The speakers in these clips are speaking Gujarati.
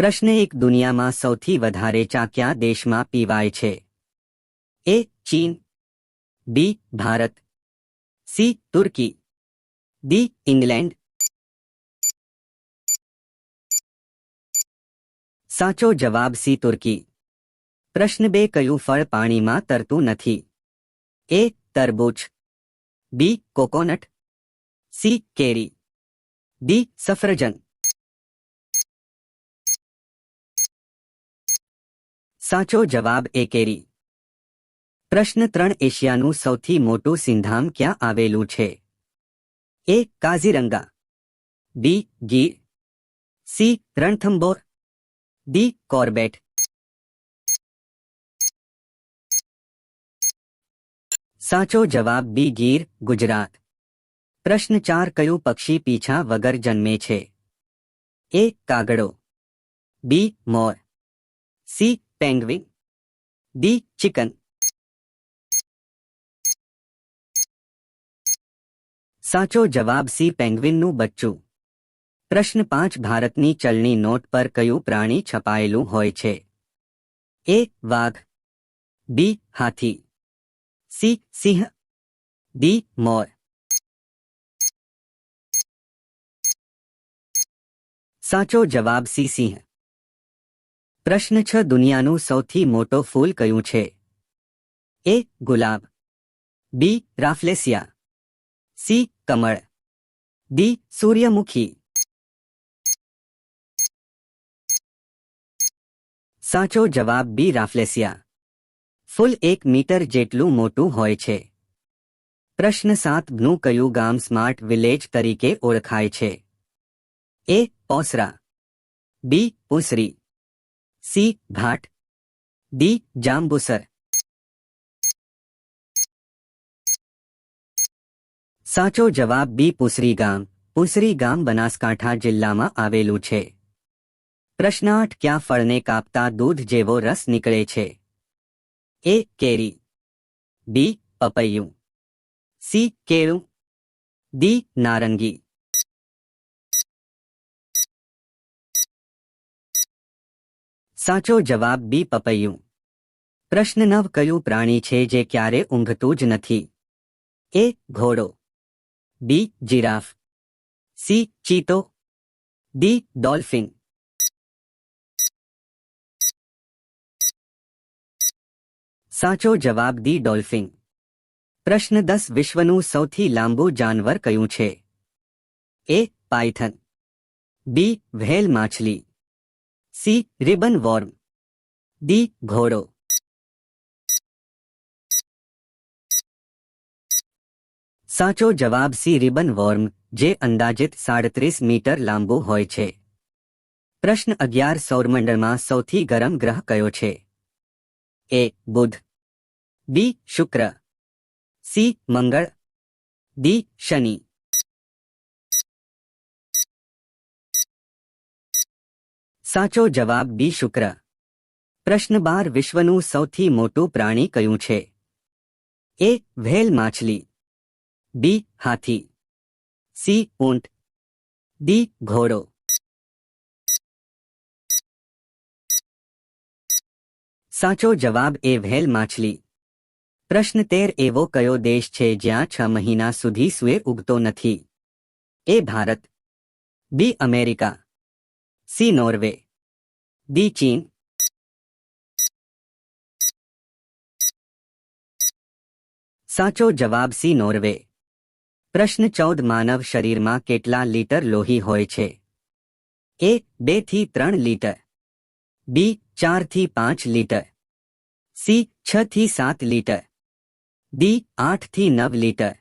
પ્રશ્ન એક દુનિયામાં સૌથી વધારે ચા કયા દેશમાં પીવાય છે. એ ચીન, બી ભારત, સી તુર્કી, ડી ઇંગ્લેન્ડ. સાચો જવાબ સી તુર્કી. પ્રશ્ન બે, કયું ફળ પાણીમાં તરતું નથી? એ તરબૂચ, બી કોકોનટ, સી કેરી, ડી સફરજન. સાચો જવાબ એ કેરી. પ્રશ્ન ત્રણ એશિયાનું સૌથી મોટું સિંધામ ક્યાં આવેલું છે? A Kaziranga. B Gir. C Ranthambore. D Corbett. સાચો જવાબ બી ગીર, ગુજરાત. પ્રશ્ન ચાર કયું પક્ષી પીછા વગર જન્મે છે? એ કાગડો. બી મોર. સી પેંગ્વિન ડી ચિકન સાચો જવાબ સી પેંગ્વિનનું બચ્ચું. પ્રશ્ન પાંચ, ભારતની ચલણી નોટ પર કયું પ્રાણી છપાયેલું હોય છે? એ, વાઘ. બી હાથી. સી સિંહ. ડી મોર. સાચો જવાબ સી, સિંહ. પ્રશ્ન છ, દુનિયાનું સૌથી મોટો ફૂલ કયું છે? A, gulab. B, rafflesia. C, કમળ. ડી, સૂર્યમુખી. સાચો જવાબ બી, રાફલેસિયા. ફૂલ એક મીટર જેટલું મોટું હોય છે. પ્રશ્ન સાત, નું કયું ગામ સ્માર્ટ વિલેજ તરીકે ઓળખાય છે? A Posra B Pusri C Bhat D, Jambusar. સાચો જવાબ બી પુસરી ગામ પુસરી ગામ બનાસકાંઠા જિલ્લામાં આવેલું છે. પ્રશ્ન ક્યાં ફળને કાપતા દૂધ જેવો રસ નીકળે છે? એ, કેરી. બી, પપૈયું. સી, કેળું. ડી, નારંગી. સાચો જવાબ બી પપૈયું. પ્રશ્ન નવ, કયું પ્રાણી છે જે ક્યારે ઊંઘતું જ નથી? એ, ઘોડો. B, giraffe. C, ચીતો. D, dolphin. સાચો જવાબ દી ડોલ્ફિન. પ્રશ્ન દસ, વિશ્વનું સૌથી લાંબુ જાનવર કયું છે? A, python. બી, વ્હેલ માછલી. C, ribbon worm. ડી, ઘોડો. સાચો જવાબ સી, રિબન વોર્મ, જે અંદાજિત સાડત્રીસ મીટર લાંબુ હોય છે. પ્રશ્ન અગિયાર, સૌરમંડળમાં સૌથી ગરમ ગ્રહ કયો છે? એ, બુધ. બી, શુક્ર. સી, મંગળ. ડી, શનિ. સાચો જવાબ બી શુક્ર. પ્રશ્ન બાર, વિશ્વનું સૌથી મોટું પ્રાણી કયું છે? એ, વ્હેલ માછલી. બી, હાથી. સી, ઊંટ. ડી, ઘોડો. સાચો જવાબ એ, વ્હેલ માછલી. પ્રશ્ન તેર, એવો કયો દેશ છે જ્યાં છ મહિના સુધી સૂએ ઉગતો નથી? A, Bharat. B, America. C Norway D ચીન સાચો જવાબ સી નોર્વે પ્રશ્ન ચૌદ, માનવ શરીરમાં કેટલા લીટર લોહી હોય છે? એ બેથી ત્રણ લીટર. બી ચારથી પાંચ લીટર. સી છ થી સાત લીટર. ડી આઠથી નવ લીટર.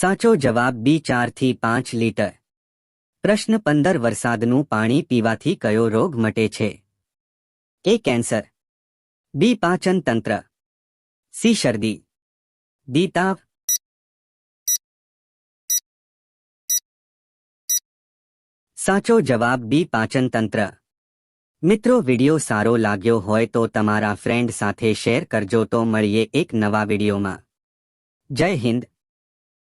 સાચો જવાબ બી ચારથી પાંચ લીટર. પ્રશ્ન પંદર, વરસાદનું પાણી પીવાથી કયો રોગ મટે છે? એ કેન્સર. બી પાચન તંત્ર. સી શરદી. ડી તાવ. સાચો જવાબ બી પાચન તંત્ર. મિત્રો, વિડિયો સારો લાગ્યો હોય તો તમારા ફ્રેન્ડ સાથે શેર કરજો તો મળીએ એક નવા વિડિયોમાં. જય હિન્દ.